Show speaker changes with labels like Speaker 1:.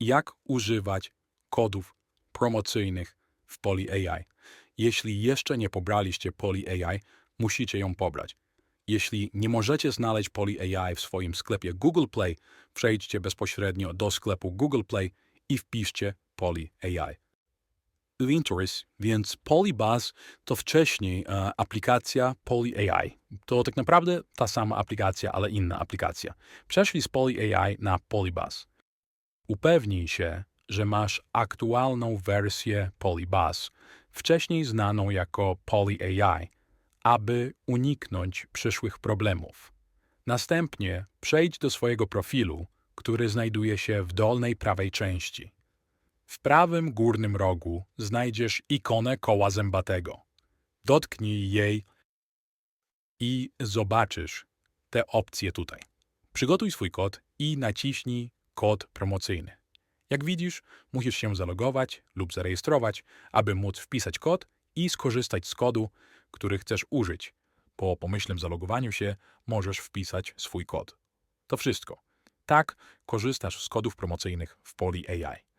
Speaker 1: jak używać kodów promocyjnych w Poli AI. Jeśli jeszcze nie pobraliście Poli AI, musicie ją pobrać. Jeśli nie możecie znaleźć Poli AI w swoim sklepie Google Play, przejdźcie bezpośrednio do sklepu Google Play i wpiszcie Poli AI. Winters, więc Polybuzz to wcześniej e, aplikacja Poly AI. To tak naprawdę ta sama aplikacja, ale inna aplikacja. Przeszli z Poly AI na Polybuzz. Upewnij się, że masz aktualną wersję Polybuzz, wcześniej znaną jako Poly AI, aby uniknąć przyszłych problemów. Następnie przejdź do swojego profilu, który znajduje się w dolnej prawej części. W prawym górnym rogu znajdziesz ikonę koła zębatego. Dotknij jej i zobaczysz te opcje tutaj. Przygotuj swój kod i naciśnij kod promocyjny. Jak widzisz, musisz się zalogować lub zarejestrować, aby móc wpisać kod i skorzystać z kodu, który chcesz użyć. Po pomyślnym zalogowaniu się możesz wpisać swój kod. To wszystko. Tak korzystasz z kodów promocyjnych w Poli AI.